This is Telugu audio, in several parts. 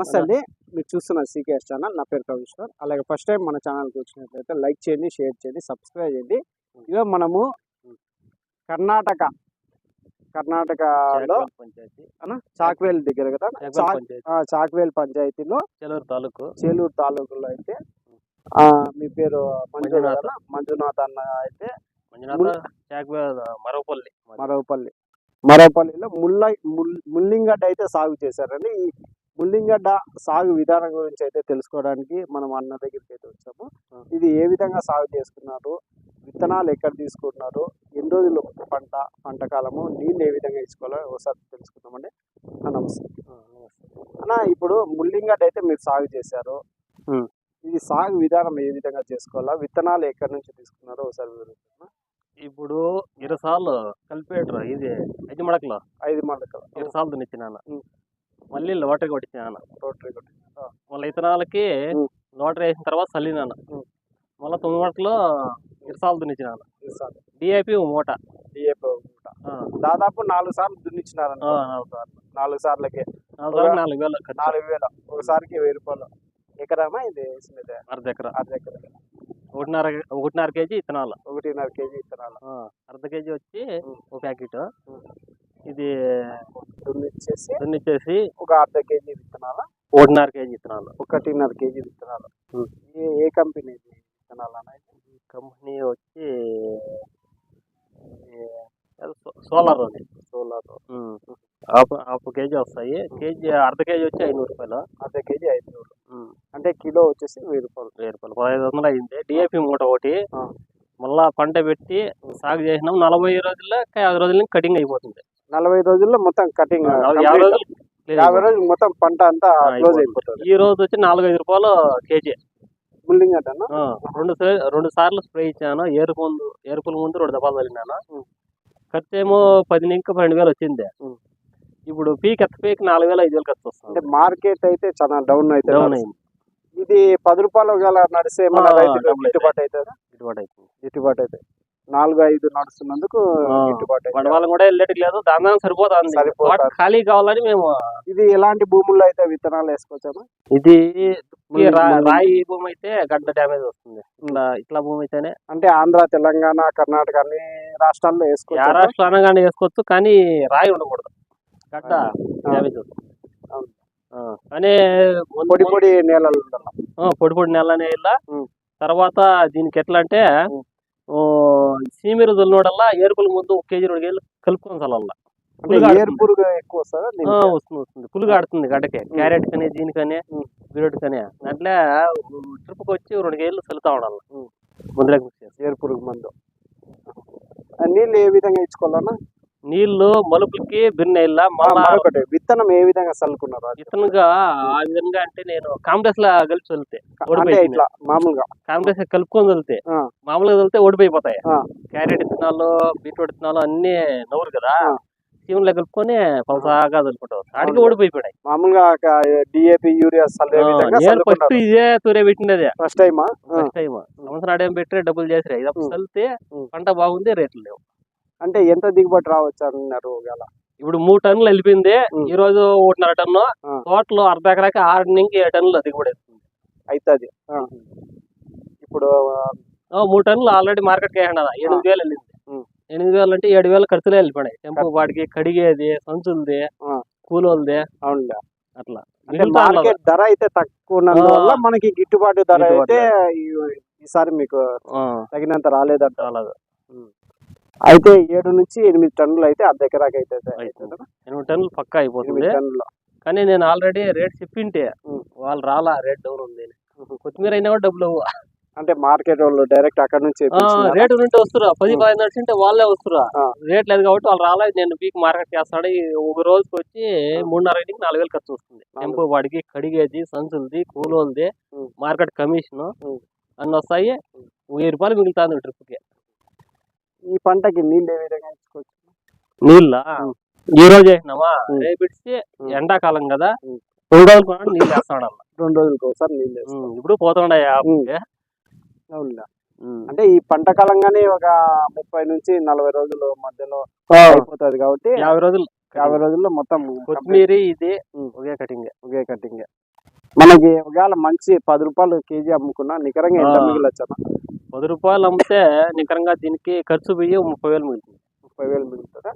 నమస్తే అండి. మీరు చూస్తున్న సీకేఎస్ ఛానల్. నా పేరు కవిశ్వర్ అలాగే ఫస్ట్ టైం మన ఛానల్కి వచ్చినట్లయితే లైక్ చేయండి షేర్ చేయండి సబ్స్క్రైబ్ చేయండి. ఇదో మనము కర్ణాటక కర్ణాటకలో పంచాయతీ. చాక్వేల్ దగ్గర కదా? చాక్వేల్ పంచాయతీలో చెలూరు తాలూకు. చేలూరు తాలూకులో అయితే మీ పేరు మంజునాథ్. మంజునాథ్. అన్న అయితే మరవపల్లి. మరవపల్లి. మరవపల్లిలో ముల్ల ముల్- ముల్లింగడ్డ అయితే సాగు చేశారండి. ముల్లింగడ్డ సాగు విధానం గురించి అయితే తెలుసుకోవడానికి మనం అన్న దగ్గరికి అయితే వచ్చాము. ఇది ఏ విధంగా సాగు చేసుకున్నారు? విత్తనాలు ఎక్కడ తీసుకున్నారు? ఎన్ని రోజులు పంట పంట కాలము? నీళ్ళు ఏ విధంగా ఇచ్చుకోవాలో ఒకసారి తెలుసుకుందామండి. నమస్తే. అన్న ఇప్పుడు ముల్లింగడ్డ అయితే మీరు సాగు చేశారు. ఇది సాగు విధానం ఏ విధంగా చేసుకోవాలా? విత్తనాలు ఎక్కడి నుంచి తీసుకున్నారో? ఒకసారి వివరించండి ఇప్పుడు ఇరసార్లు కలిపేటరు ఇది ఐదు మడకలు. ఐదు మండకలు. ఇరసార్లు దున్నిచ్చినాను ఉం. మళ్ళీ లోటరీ కొట్టించాను రోటరీ కొట్టి మళ్ళీ ఇతనాలకి. లోటరీ వేసిన తర్వాత చల్లినాను ఉం. మళ్ళీ తొమ్మిది మడకలు ఇరసార్లు దున్నిచ్చినాను ఈసారి డిఐపి మూట. ఒకట. ఆ, దాదాపు నాలుగు సార్లు దున్నిచ్చినారన్న ఆ, నాలుగు సార్లు నాలుగు సార్లకి నాలుగు వేలు నాలుగు వేలు. ఒకసారికి వెయ్యి రూపాయలు. ఎకరామా ఇది వేసినది? అర్ధ ఎకరా. అర్ధ ఎకరా. ఒకటిన్నర ఒకటిన్నర కేజీ ఇత్తనాలు. ఒకటిన్నర కేజీ విత్తనాలు ఆ, అర్ధ కేజీ వచ్చి. ఒక ప్యాకెట్. ఇది దున్నిచ్చేసి దున్నిచ్చేసి ఒక అర్ధ కేజీ విత్తనాలు? ఒకటిన్నర కేజీ ఇత్తనాలు ఒకటిన్నర కేజీ విత్తనాలు. ఏ ఏ కంపెనీ విత్తనాలు అనేది? కంపెనీ వచ్చి సోలార్ అది సోలార్ హాఫ్ హాఫ్ కేజీ వస్తాయి. కేజీ అర్ధ కేజీ వచ్చి ఐనూరు రూపాయలు. అర్ధ కేజీ ఐదు నూరు అంటే కిలో వచ్చేసి వెయ్యి రూపాయలు. వెయ్యి రూపాయలు. పదహైదు వందలు అయింది. డిఏపి మూట ఒకటి. మళ్ళా పంట పెట్టి సాగు చేసినాం. నలభై రోజుల్లో యాభై రోజుల కటింగ్ అయిపోతుంది. నలభై రోజుల్లో మొత్తం కటింగ్ యాభై రోజులు మొత్తం పంట అంతా క్లోజ్ అయిపోతుంది. ఈ రోజు వచ్చి నాలుగైదు రూపాయలు కేజీ. బిల్డింగ్ అంటనా? రెండు రెండు సార్లు స్ప్రే ఇచ్చాను. ఏరుపు ముందు ఏరుపుల ముందు రెండు దఫాలు చల్లినాను ఉం. ఖర్చు ఏమో పది నుంచి పన్నెండు వేలు వచ్చింది. ఇప్పుడు పీక్ ఎత్త పీక్ నాలుగు వేలు ఐదు వేలు ఖర్చు అంటే వస్తుంది మార్కెట్ అయితే చాలా డౌన్ అయితే డౌన్. అయింది. ఇది పది రూపాయలు గల మన అయితే. గిట్టుబాటు అవుతుందా? గిట్టుబాటు అవుతుంది. గిట్టుబాటు అయితే. నాలుగు ఐదు నడుస్తున్నందుకు. బండవాళ్ళం కూడా వెళ్ళేటికి లేదు దాని సరిపోతుంది. ఖాళీ కావాలని మేము ఇది ఎలాంటి భూముల్లో అయితే విత్తనాలు వేసుకోవచ్చాము ఇది రాయి భూమి అయితే గడ్డ డ్యామేజ్ వస్తుంది. ఇట్లా ఇట్లా భూమి అయితేనే అంటే ఆంధ్ర తెలంగాణ కర్ణాటక అన్ని రాష్ట్రాల్లో వేసుకోవచ్చు? రాష్ట్రం అనగానే వేసుకోవచ్చు కానీ రాయి ఉండకూడదు. గడ్డ డ్యామేజ్ వస్తుంది. కానీ పొడి పొడి నేలలు పొడి పొడి ఉం. తర్వాత దీనికి ఎట్లా అంటే ఓ, సీమిరు దున్నోడల్లా ఏరుకుల ముందు ఒక కేజీ రెండు కేజీలు కలుపుకొని చల్లల్లా అంటే పులుగు ఏరు ఆడుతుంది. పురుగు ఎక్కువ వస్తుందా? వస్తుంది వస్తుంది పులుగు ఆడుతుంది గడ్డకి క్యారెట్ కని దీనికని ఉం. బీరోడ్ కని దాంట్లో ట్రిప్కి వచ్చి రెండు కేజీలు చల్లుతా ఉండాలి ఉం. ముందులోకి మిక్స్ చేసి. ఏరు పురుగు మందు నీళ్ళు ఏ విధంగా ఇచ్చుకోవాలన్నా నీళ్ళు మలుపులకి బిన్నె ఇల్ల ఆ, మళ్ళా మరొకటి విత్తనం ఏ విధంగా చల్లుకున్నారు అది? ఇతనుగా ఆ విధంగా అంటే నేను కాంప్లెక్స్ లా ఓడిపోయింది. ఇట్లా మామూలుగా? కాంప్లెక్స్ కలుపుకొని ఆ, మామూలుగా చల్లితే ఓడిపోయిపోతాయి. క్యారెట్ విత్తనాలు బీట్రూట్ విత్తనాలు అన్ని నవ్వురు కదా. సీములో కలుపుకొని పలసాగా చల్లుకుంటావు ఆడికి. ఓడిపోయిపోయాయి మామూలుగా డిఏపి యూరియా ఫస్ట్ ఇదే తూరే పెట్టినదే ఫస్ట్ టైమా ఫస్ట్ టైం సంవత్సరం ఆడేం పెట్టి డబ్బులు చేసిరా ఇది. చల్లితే. పంట బాగుంది రేట్లు లేవు. అంటే ఎంత దిగుబడి రావచ్చు అన్నారు గల ఇప్పుడు మూడు టన్నులు వెళ్ళిపోయింది. ఈ రోజు ఒకటిన్నర టన్ను. ఆ. టోటల్ అర్ధ ఎకరాకి ఆరు నుంచి ఏడు టన్నులు దిగుబడి వస్తుంది అవుతుంది ఇప్పుడు మూడు టన్నులు ఆల్రెడీ మార్కెట్ వేయండి ఎనిమిది వేలు వెళ్ళింది. ఎనిమిది వేలు అంటే ఏడు వేలు ఖర్చులే వెళ్ళిపోయాయి టెంపో వాడికి కడిగేది సంచులది. కూలోల్ది. అవునులే. అట్లా. అంటే. మార్కెట్ ధర అయితే తక్కువ. మనకి గిట్టుబాటు ధర అయితే ఈసారి మీకు తగినంత రాలేదంట చాలా అయితే ఏడు నుంచి ఎనిమిది టన్నులు అయితే అర్ధ ఎకరాకి అయితే. ఎనిమిది టన్నులు పక్కా అయిపోతుంది కానీ నేను ఆల్రెడీ రేట్ చెప్పింటే. వాళ్ళు రాలా రేట్ డౌన్ ఉంది. కొత్తిమీర అయినా కూడా డబ్బులు. అంటే మార్కెట్ వాళ్ళు డైరెక్ట్ అక్కడ నుంచి? రేటు నుండి వస్తురా పది. పదిహేను నడిచింటే వాళ్ళే వస్తురా. రేట్ లేదు కాబట్టి వాళ్ళు రాలేదు నేను పీక్ మార్కెట్ చేస్తాడు ఒక రోజుకి వచ్చి మూడున్నర ఇంటికి నాలుగు వేలు ఖర్చు వస్తుంది టెంపో వాడికి కడిగేది సంచులది కూలోల్ది. Market commission. అన్ని వస్తాయి వెయ్యి రూపాయలు మిగులుతుంది ట్రిప్కి ఈ పంటకి నీళ్ళు ఏ విధంగా ఇచ్చుకోవచ్చు నీళ్ళ. ఈ రోజు వేసినామా ఉం. రేపు ఇడిచి ఉం. ఎండాకాలం కదా. రెండు రోజులు కూడా నీళ్ళు వేస్తాడు అన్న. రెండు రోజులకి ఒకసారి నీళ్ళు వేస్తాం. ఇప్పుడు పోతుండే అవునులే. అంటే ఈ పంట కాలంగానే ఒక ముప్పై నుంచి నలభై రోజుల మధ్యలో అయిపోతుంది కాబట్టి యాభై రోజులు యాభై రోజుల్లో మొత్తం కొత్తిమీర ఇది. ఒకే కటింగ్. ఒకే కటింగ్. మనకి ఒకవేళ మంచి పది రూపాయలు కేజీ అమ్ముకున్నా నికరంగా ఎంత. మిగిలొచ్చా పది రూపాయలు అమ్మితే నికరంగా దీనికి ఖర్చు పోయి ముప్పై వేలు మిగులుతుంది. ముప్పై వేలు మిగులుతుందా?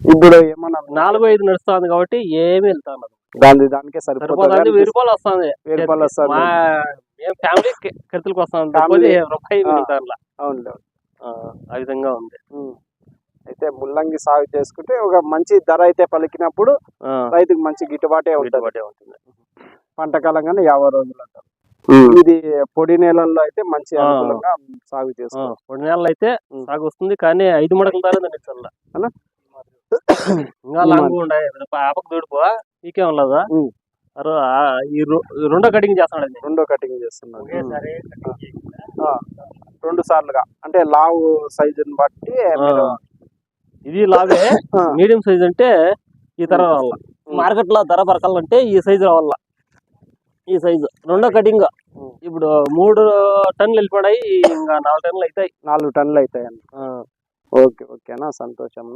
ఇప్పుడు ఏమన్నా నాలుగు ఐదు నడుస్తుంది కాబట్టి ఏమి వెళ్తాను దాని దానికే సరిపోతుంది వెయ్యి రూపాయలు వస్తుంది. వెయ్యి రూపాయలు వస్తుంది. మేము ఫ్యామిలీ ఖర్చులకు వస్తాం. Family. రూపాయి ఆ. మిగులుతాను అవునులే. ఆ విధంగా ఉంది. అయితే ముల్లంగి సాగు చేసుకుంటే ఒక మంచి ధర అయితే పలికినప్పుడు రైతుకు మంచి గిట్టుబాటే ఉంటుంది. పంట కాలం కానీ యాభై రోజులు అంటారు ఇది పొడి నేలల్లో అయితే మంచి. అనుకూలంగా సాగు చేసుకోవచ్చు కొన్ని నెలలు అయితే. సాగు వస్తుంది కానీ ఐదు మడకల దానికి చల్ల? ఇంకా లాంగ్ ఉండే. ఆపకు దూడిపో నీకే ఆ, ఈ రెండో కటింగ్ చేస్తాడు అది. రెండో కటింగ్ ఆ. రెండు సార్లుగా. అంటే లావు సైజుని బట్టి ఇది లాగే ఆ. మీడియం సైజ్ అంటే ఈ ధర రావాల? ఉం. మార్కెట్లో ధర పరకాలంటే ఈ సైజు రావాల? ఈ సైజు. రెండో కటింగ్. ఇప్పుడు మూడు టన్నులు వెళ్ళిపడాయి ఇంకా నాలుగు టన్నులు అవుతాయి. నాలుగు టన్నులు అవుతాయండి ఓకే ఓకేనా సంతోషం